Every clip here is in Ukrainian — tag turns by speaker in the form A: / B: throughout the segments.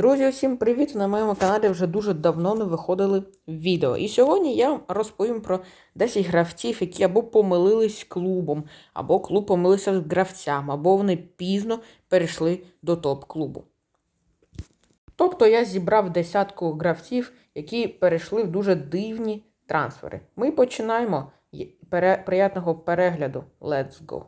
A: Друзі, всім привіт! На моєму каналі вже дуже давно не виходили відео. І сьогодні я розповім про 10 гравців, які або помилились клубом, або клуб помилився з гравцям, або вони пізно перейшли до топ-клубу. Тобто я зібрав десятку гравців, які перейшли в дуже дивні трансфери. Ми починаємо. Приятного перегляду. Let's go!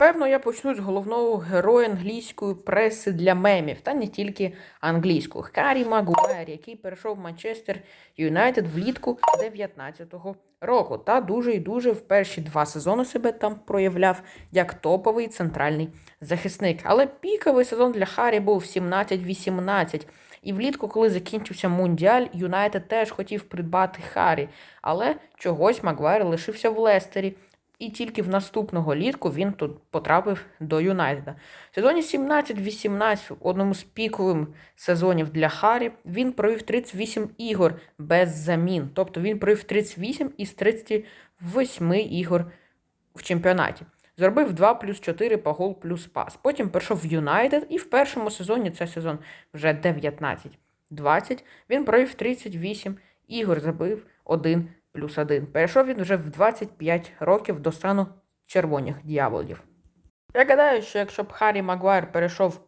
A: Певно, я почну з головного героя англійської преси для мемів, та не тільки англійською. Харі Магуайр, який перейшов в Манчестер Юнайтед влітку 19-го року. Та дуже і дуже в перші два сезони себе там проявляв як топовий центральний захисник. Але піковий сезон для Харі був 17-18. І влітку, коли закінчився Мундіаль, Юнайтед теж хотів придбати Харі, але чогось Магуайр лишився в Лестері. І тільки в наступного літку він тут потрапив до Юнайтеда. В сезоні 17-18, одному з пікових сезонів для Харі, він провів 38 ігор без замін. Тобто він провів 38 із 38 ігор в чемпіонаті. Зробив 2 плюс 4 по гол плюс пас. Потім перейшов в Юнайтед, і в першому сезоні, це сезон вже 19-20, він провів 38 ігор, забив 1 плюс 1. Перейшов він вже в 25 років до стану червоних дьяволів. Я гадаю, що якщо б Харрі Магуайр перейшов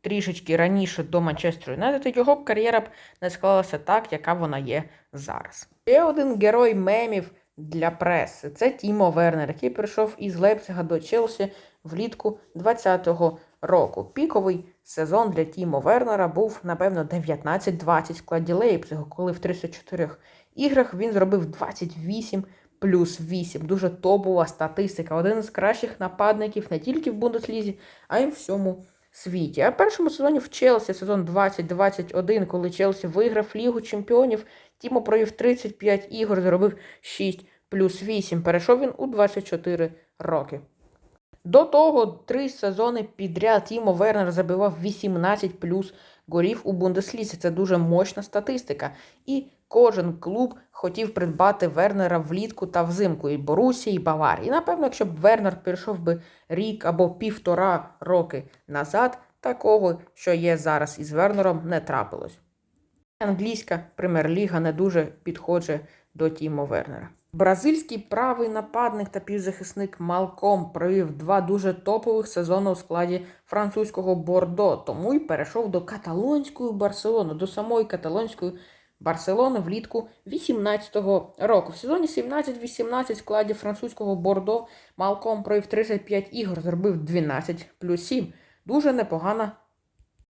A: трішечки раніше до Манчестер Юнайтед, його б кар'єра б не склалася так, яка вона є зараз. Ще один герой мемів для преси це Тімо Вернер, який перейшов із Лейпцига до Челсі влітку 2020 року. Піковий сезон для Тімо Вернера був, напевно, 19-20 в складі Лейпцигу, коли в 34 іграх він зробив 28 плюс 8. Дуже топова статистика. Один з кращих нападників не тільки в Бундеслізі, а й в всьому світі. А в першому сезоні в Челсі, сезон 20-21, коли Челсі виграв Лігу Чемпіонів, Тімо провів 35 ігор, зробив 6 плюс 8. Перейшов він у 24 роки. До того три сезони підряд Тімо Вернер забивав 18 плюс голів у Бундеслізі. Це дуже мощна статистика. І кожен клуб хотів придбати Вернера влітку та взимку, і Борусі, і Баварії. І напевно, якщо б Вернер перейшов би рік або півтора роки назад, такого, що є зараз із Вернером, не трапилось. Англійська прем'єр-ліга не дуже підходить до Тімо Вернера. Бразильський правий нападник та півзахисник Малком провів два дуже топових сезони у складі французького Бордо, тому й перейшов до каталонської Барселони, до самої каталонської Барселони влітку 18-го року. В сезоні 17-18 в складі французького Бордо Малком провів 35 ігор, зробив 12 плюс 7. Дуже непогана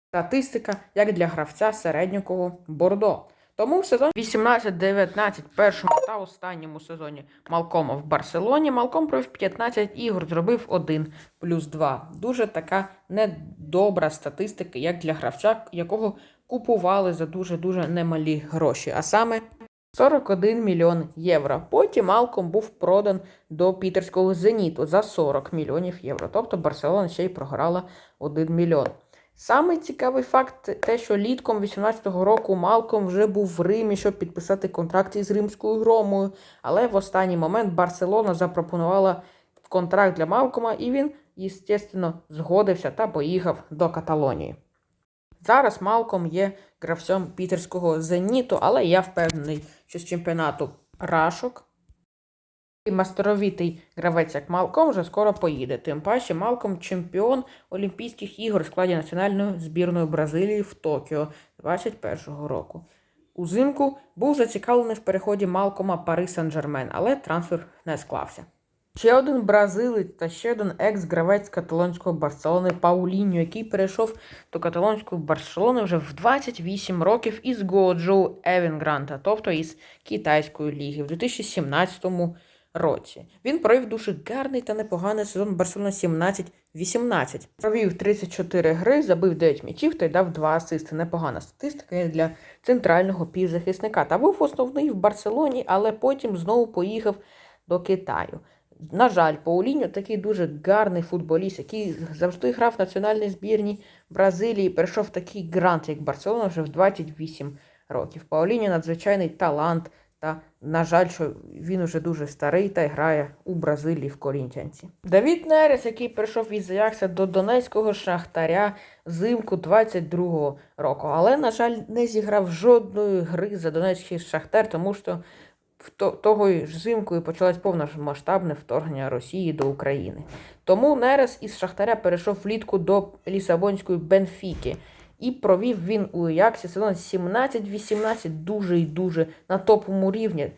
A: статистика, як для гравця середнього Бордо. Тому в сезоні 18-19, першому та останньому сезоні Малкома в Барселоні, Малком провів 15 ігор, зробив 1 плюс 2. Дуже така недобра статистика, як для гравця, якого купували за дуже-дуже немалі гроші, а саме 41 мільйон євро. Потім Малком був продан до пітерського Зеніту за 40 мільйонів євро. Тобто Барселона ще й програла 1 мільйон. Самий цікавий факт те, що літком 18-го року Малком вже був в Римі, щоб підписати контракт із римською громою. Але в останній момент Барселона запропонувала контракт для Малкома, і він, естественно, згодився та поїхав до Каталонії. Зараз Малком є гравцем пітерського зеніту, але я впевнений, що з чемпіонату Рашок і мастеровітий гравець як Малком вже скоро поїде. Тим паче Малком чемпіон Олімпійських ігор у складі національної збірної Бразилії в Токіо 21-го року. Узимку був зацікавлений в переході Малкома Пари Сан-Жермен, але трансфер не склався. Ще один бразилець та ще один екс-гравець каталонської Барселони Пауліньо, який перейшов до каталонської Барселони вже в 28 років із Годжоу Евінгранта, тобто із китайської ліги в 2017 році. Він провів дуже гарний та непоганий сезон Барселона 17-18. Провів 34 гри, забив 9 м'ячів та й дав 2 асисти. Непогана статистика для центрального півзахисника. Та був основний в Барселоні, але потім знову поїхав до Китаю. На жаль, Пауліньо такий дуже гарний футболіст, який завжди грав в національній збірній Бразилії. Перейшов такий грант, як Барселона, вже в 28 років. Пауліньо надзвичайний талант Та, на жаль, що він уже дуже старий та грає у Бразилії в Корінтянці. Давід Нерес, який прийшов із Аякса до Донецького Шахтаря зимку 22-го року, але, на жаль, не зіграв жодної гри за Донецький Шахтар, тому що того ж зимкою почалось повномасштабне вторгнення Росії до України. Тому Нерес із Шахтаря перейшов влітку до Лісабонської Бенфіки. І провів він у Аяксі сезон 17-18 дуже і дуже на топовому рівні.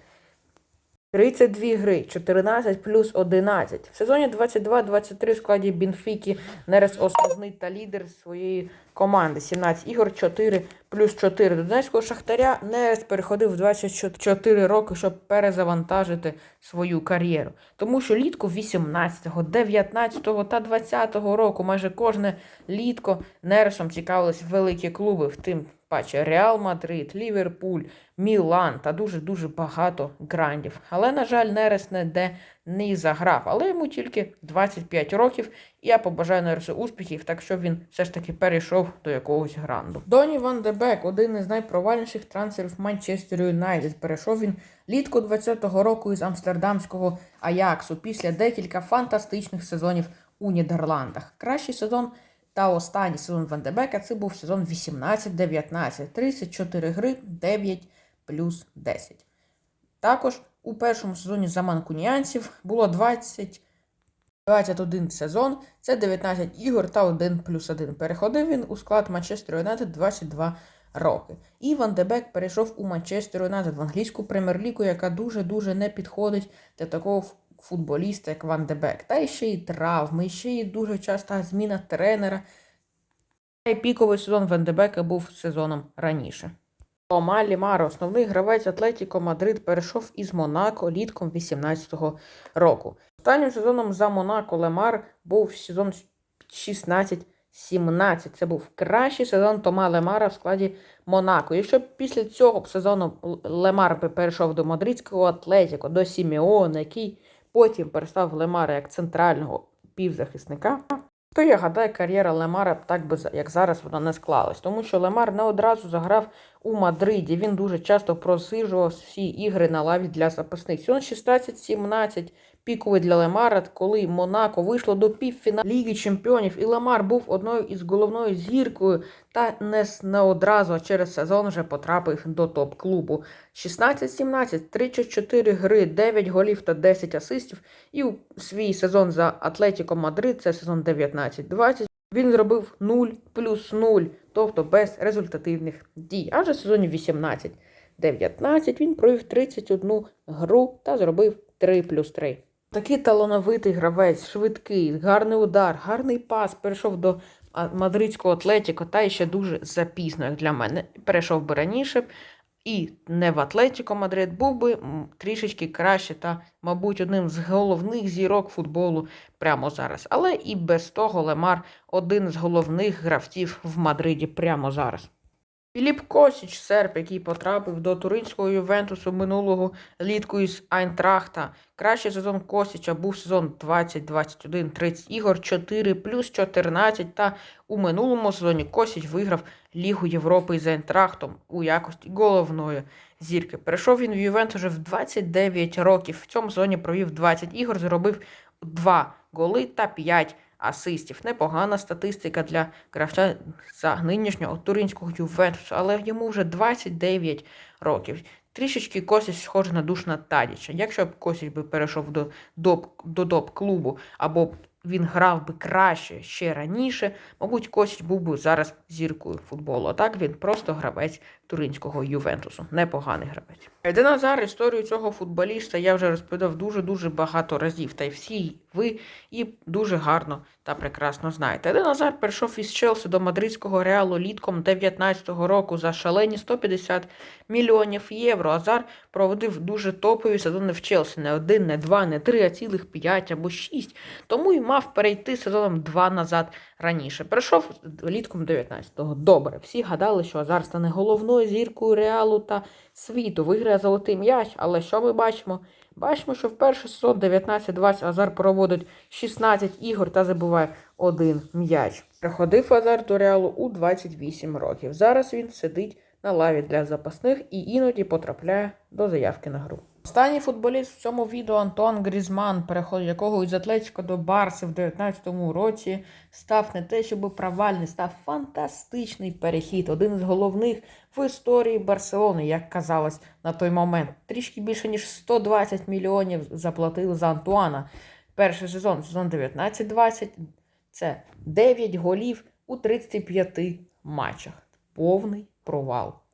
A: 32 гри, 14 плюс 11. В сезоні 22-23 в складі Бенфіки Нерес основний та лідер своєї команди. 17 ігор, 4 плюс 4. До Донецького Шахтаря Нерес переходив в 24 роки, щоб перезавантажити свою кар'єру. Тому що літку 18-го, 19-го та 20-го року майже кожне літко Нересом цікавились великі клуби, в тим паче Реал Мадрид, Ліверпуль, Мілан та дуже-дуже багато грандів. Але, на жаль, Нерес ніде не заграв. Але йому тільки 25 років, і я побажаю Нересу успіхів, так що він все ж таки перейшов до якогось гранду. Доні Ван де Бек, один із найпровальніших трансферів Манчестер Юнайтед. Перейшов він літку 20-го року із амстердамського Аяксу після декілька фантастичних сезонів у Нідерландах. Кращий сезон та останній сезон Ван де Бека це був сезон 18-19, 34 гри, 9 плюс 10. Також у першому сезоні за манкуніанців було 20 21 сезон, це 19 ігор та 1 плюс 1. Переходив він у склад Манчестер Юнайтед 22 роки. І Ван де Бек перейшов у Манчестер Юнайтед в англійську прем'єр-лігу, яка дуже-дуже не підходить для такого футболіста, як Ван де Бек. Та і ще й травми, і ще й дуже часта зміна тренера. Та й піковий сезон Ван де Бека був сезоном раніше. Тома Лімаро, основний гравець Атлетіко Мадрид, перейшов із Монако літком 18-го року. Останнім сезоном за Монако Лемар був сезон 16-17. Це був кращий сезон Тома Лемара в складі Монако. Якщо після цього сезону Лемар перейшов до мадридського Атлетіко, до Сімеона, який потім перестав Лемара як центрального півзахисника, то я гадаю, кар'єра Лемара так би як зараз вона не склалась. Тому що Лемар не одразу заграв у Мадриді. Він дуже часто просижував всі ігри на лаві для запасних. Сьогодні 16-17 піковий для Лемара, коли Монако вийшло до півфіналу Ліги Чемпіонів, і Лемар був одною із головною зіркою та не, не одразу а через сезон вже потрапив до топ-клубу. 16-17, 34 гри, 9 голів та 10 асистів. І у свій сезон за Атлетіко Мадрид, це сезон 19-20, він зробив 0 плюс 0, тобто без результативних дій. Аж у сезоні 18-19 він провів 31 гру та зробив 3 плюс 3. Такий талановитий гравець, швидкий, гарний удар, гарний пас. Перейшов до мадридського Атлетіко, та ще дуже запізно, як для мене. Перейшов би раніше. І не в Атлетіко Мадрид був би трішечки краще та, мабуть, одним з головних зірок футболу прямо зараз. Але і без того Лемар один з головних гравців в Мадриді прямо зараз. Філіп Косіч, серб, який потрапив до туринського Ювентусу минулого літку із Айнтрахта. Кращий сезон Косіча був сезон 20-21, 30 ігор, 4 плюс 14. Та у минулому сезоні Косіч виграв Лігу Європи із Айнтрахтом у якості головної зірки. Перейшов він в Ювентус вже в 29 років. В цьому сезоні провів 20 ігор, зробив 2 голи та 5 асистів. Непогана статистика для гравця за нинішнього туринського Ювентусу, але йому вже 29 років. Трішечки Косіч схожий на Душна Тадіча. Якщо б Косіч би перейшов до доп, до доп-клубу, або він грав би краще ще раніше, мабуть, Косіч був би зараз зіркою футболу. А так він просто гравець туринського Ювентусу. Непоганий гравець. Де Назар, історію цього футболіста я вже розповідав дуже-дуже багато разів, та й всі ви і дуже гарно та прекрасно знаєте. Де Назар перейшов із Челсі до мадридського реалу літком 19-го року за шалені 150 мільйонів євро. Азар проводив дуже топові сезони в Челсі. Не один, не два, не три, а цілих п'ять або шість. Тому і мав перейти сезоном два назад раніше. Перейшов літком 19-го. Добре. Всі гадали, що Азар стане головною зіркою реалу та світу. Виграє золотий м'яч, але що ми бачимо? Бачимо, що в перший сезон 19-20 Азар проводить 16 ігор та забуває один м'яч. Приходив Азар до реалу у 28 років. Зараз він сидить на лаві для запасних і іноді потрапляє до заявки на гру. Останній футболіст в цьому відео Антуан Грізман, переход якого із Атлетико до Барси в 19-му році став не те, щоб провальний, став фантастичний перехід. Один з головних в історії Барселони, як казалось на той момент. Трішки більше ніж 120 мільйонів заплатили за Антуана. Перший сезон, сезон 19-20, це 9 голів у 35 матчах. Повний провал.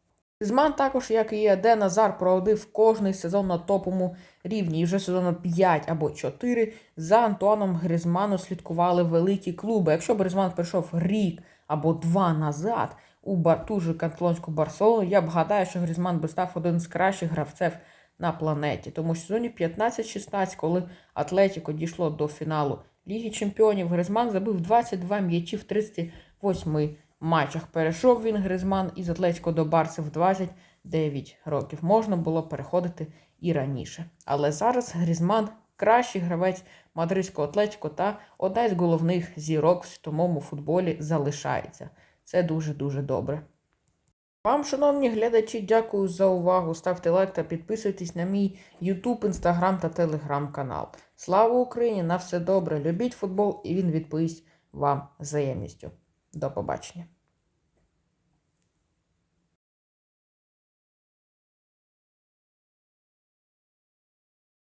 A: Грізман також, як і Еде Назар, проводив кожний сезон на топовому рівні. І вже сезону 5 або 4 за Антуаном Грізману слідкували великі клуби. Якщо б Грізман прийшов рік або два назад у ту же каталонську Барселону, я б гадаю, що Грізман би став один з кращих гравців на планеті. Тому що в сезоні 15-16, коли Атлетіко дійшло до фіналу Ліги Чемпіонів, Гризман забив 22 м'ячі в 38 матчах. Перейшов він Гризман із Атлетіко до Барси в 29 років. Можна було переходити і раніше. Але зараз Грізман кращий гравець мадридського Атлетіко та одна із головних зірок в світовому футболі залишається. Це дуже-дуже добре. Вам, шановні глядачі, дякую за увагу. Ставте лайк та підписуйтесь на мій YouTube, Instagram та Telegram канал. Слава Україні! На все добре! Любіть футбол, і він відповість вам взаємністю. До побачення!